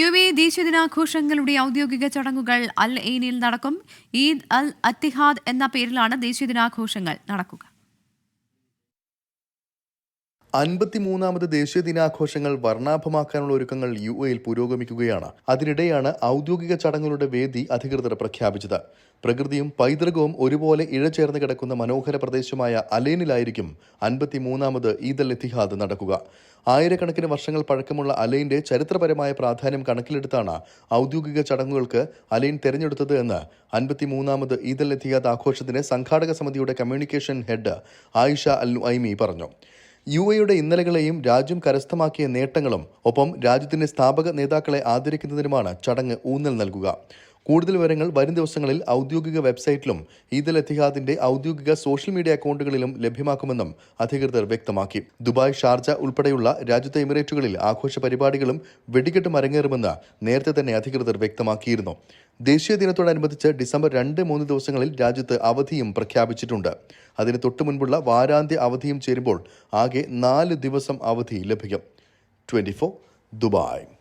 U A ദേശീയ ദിനാഘോഷങ്ങളുടെ ഔദ്യോഗിക ചടങ്ങുകൾ അൽ എയിനിൽ നടക്കും. ഈദ് അൽ അത്തിഹാദ് എന്ന പേരിലാണ് ദേശീയ ദിനാഘോഷങ്ങൾ നടക്കുക. അൻപത്തിമൂന്നാമത് ദേശീയ ദിനാഘോഷങ്ങൾ വർണാഭമാക്കാനുള്ള ഒരുക്കങ്ങൾ യു എയിൽ പുരോഗമിക്കുകയാണ്. അതിനിടെയാണ് ഔദ്യോഗിക ചടങ്ങുകളുടെ വേദി അധികൃതർ പ്രഖ്യാപിച്ചത്. പ്രകൃതിയും പൈതൃകവും ഒരുപോലെ ഇഴചേർന്ന് കിടക്കുന്ന മനോഹര പ്രദേശമായ അലേനിലായിരിക്കും അൻപത്തിമൂന്നാമത് ഈദ് അൽ ഇത്തിഹാദ് നടക്കുക. ആയിരക്കണക്കിന് വർഷങ്ങൾ പഴക്കമുള്ള അലൈന്റെ ചരിത്രപരമായ പ്രാധാന്യം കണക്കിലെടുത്താണ് ഔദ്യോഗിക ചടങ്ങുകൾക്ക് അലൈൻ തെരഞ്ഞെടുത്തത് എന്ന് അൻപത്തിമൂന്നാമത് ഈദ് അൽ ഇത്തിഹാദ് ആഘോഷത്തിന് സംഘാടക സമിതിയുടെ communication head Aisha Al Aimi പറഞ്ഞു. യു എയുടെ ഇന്നലകളെയും രാജ്യം കരസ്ഥമാക്കിയ നേട്ടങ്ങളും ഒപ്പം രാജ്യത്തിന്റെ സ്ഥാപക നേതാക്കളെ ആദരിക്കുന്നതിനുമാണ് ചടങ്ങ് ഊന്നൽ നൽകുക. കൂടുതൽ വിവരങ്ങൾ വരും ദിവസങ്ങളിൽ ഔദ്യോഗിക വെബ്സൈറ്റിലും ഈദ് അൽ എത്തിഹാദിന്റെ ഔദ്യോഗിക സോഷ്യൽ മീഡിയ അക്കൗണ്ടുകളിലും ലഭ്യമാക്കുമെന്നും അധികൃതർ വ്യക്തമാക്കി. ദുബായ് ഷാർജ ഉൾപ്പെടെയുള്ള രാജ്യത്തെ എമിറേറ്റുകളിൽ ആഘോഷ പരിപാടികളും വെടിക്കെട്ടും അരങ്ങേറുമെന്ന് നേരത്തെ തന്നെ അധികൃതർ വ്യക്തമാക്കിയിരുന്നു. ദേശീയ ദിനത്തോടനുബന്ധിച്ച് ഡിസംബർ രണ്ട് മൂന്ന് ദിവസങ്ങളിൽ രാജ്യത്ത് അവധിയും പ്രഖ്യാപിച്ചിട്ടുണ്ട്. അതിന് തൊട്ടു മുൻപുള്ള വാരാന്ത്യ അവധിയും ചേരുമ്പോൾ ആകെ നാല് ദിവസം അവധി ലഭിക്കും. Twenty Dubai.